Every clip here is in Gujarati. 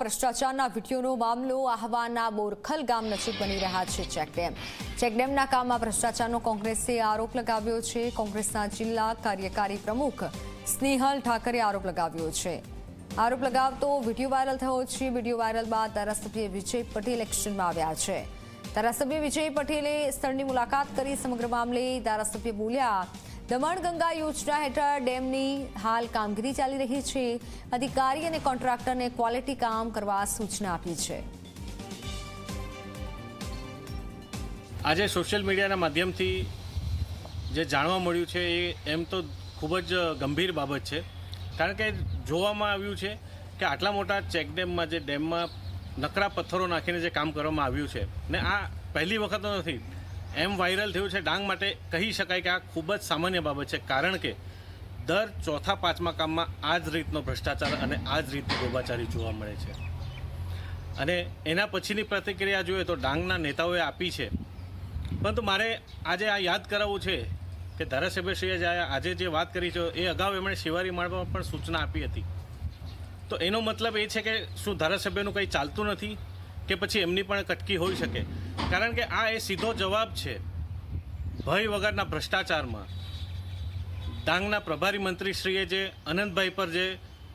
ભ્રષ્ટાચારના વિડીયોનો મામલો આહવાના બોરખલ ગામ નજીક બની રહ્યા છે ચેકડેમ. ચેકડેમના કામમાં ભ્રષ્ટાચારનો કોંગ્રેસે આરોપ લગાવ્યો છે. કોંગ્રેસના જિલ્લા કાર્યકારી પ્રમુખ સ્નેહલ ઠાકરે આરોપ લગાવ્યો છે. આરોપ લગાવતો વીડિયો વાયરલ થયો છે. વીડિયો વાયરલ બાદ ધારાસભ્ય વિજય પટેલ એક્શનમાં આવ્યા છે. ધારાસભ્ય વિજય પટેલે સ્થળની મુલાકાત કરી સમગ્ર મામલે ધારાસભ્ય બોલ્યા દમણ ગંગા યોજના હેઠળ ડેમની હાલ કામગીરી ચાલી રહી છે. અધિકારી અને કોન્ટ્રાક્ટરને ક્વોલિટી કામ કરવા સૂચના આપી છે. આજે સોશિયલ મીડિયાના માધ્યમથી જે જાણવા મળ્યું છે એ એમ તો ખૂબ જ ગંભીર બાબત છે. કારણ કે જોવામાં આવ્યું છે કે આટલા મોટા ચેકડેમમાં જે ડેમમાં નકરા પથ્થરો નાખીને જે કામ કરવામાં આવ્યું છે ને આ પહેલી વખત નથી. એમ વાયરલ થયું છે. ડાંગ માટે કહી શકાય કે આ ખૂબ જ સામાન્ય બાબત છે, કારણ કે દર ચોથા પાંચમા કામમાં આ જ રીતનો ભ્રષ્ટાચાર અને આ જ રીતની ગોબાચારી જોવા મળે છે. અને એના પછીની પ્રતિક્રિયા જોઈએ તો ડાંગના નેતાઓએ આપી છે. પરંતુ મારે આજે આ યાદ કરાવવું છે કે ધારાસભ્યશ્રીએ આજે જે વાત કરી છે, એ અગાઉ એમણે શિવારી માળમાં પણ સૂચના આપી હતી. તો એનો મતલબ એ છે કે શું ધારાસભ્યનું કંઈ ચાલતું નથી? કે પછી એમની પણ કટકી હોઈ શકે. કારણ કે આ એ સીધો જવાબ છે ભય વગરના ભ્રષ્ટાચારમાં. ડાંગના પ્રભારી મંત્રીશ્રીએ જે, અનંતભાઈ પર જે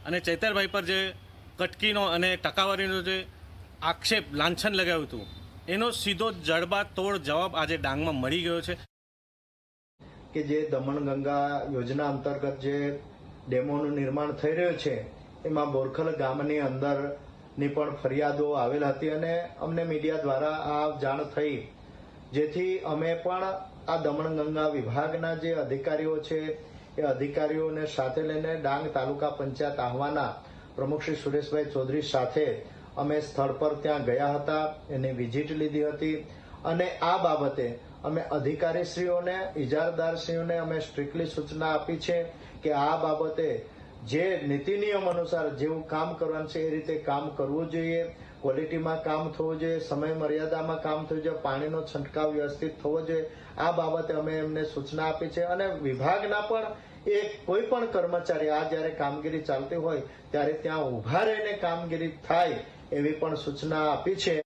અને ચૈતરભાઈ પર જે કટકીનો અને ટકાવારીનો જે આક્ષેપ, લાંછન લગાવ્યું હતું, એનો સીધો જડબા તોડ જવાબ આજે ડાંગમાં મળી ગયો છે. કે જે દમણગંગા યોજના અંતર્ગત જે ડેમોનું નિર્માણ થઈ રહ્યું છે, એમાં બોરખલ ગામની અંદરની પણ ફરિયાદો આવેલ હતી અને અમને મીડિયા દ્વારા આ જાણ થઈ. જેથી અમે પણ આ દમણગંગા વિભાગના જે અધિકારીઓ છે, એ અધિકારીઓને સાથે લઈને ડાંગ તાલુકા પંચાયત આહવાના પ્રમુખ શ્રી સુરેશભાઈ ચૌધરી સાથે અમે સ્થળ પર ત્યાં ગયા હતા, એની વિઝિટ લીધી હતી અને આ બાબતે અમે અધિકારીશ્રીઓને, ઇજારદારશ્રીઓને અમે સ્ટ્રિક્ટલી સૂચના આપી છે કે આ બાબતે જે નીતિ નિયમ અનુસાર જેવું કામ કરવાનું છે એ રીતે કામ કરવું જોઈએ. ક્વોલિટીમાં કામ થવું જોઈએ, સમય મર્યાદામાં કામ થવું જોઈએ, પાણીનો છંટકાવ વ્યવસ્થિત થવો જોઈએ. આ બાબતે અમે એમને સૂચના આપી છે અને વિભાગના પણ એ કોઈ પણ કર્મચારી આ જ્યારે કામગીરી ચાલતી હોય ત્યારે ત્યાં ઊભા રહીને કામગીરી થાય એવી પણ સૂચના આપી છે.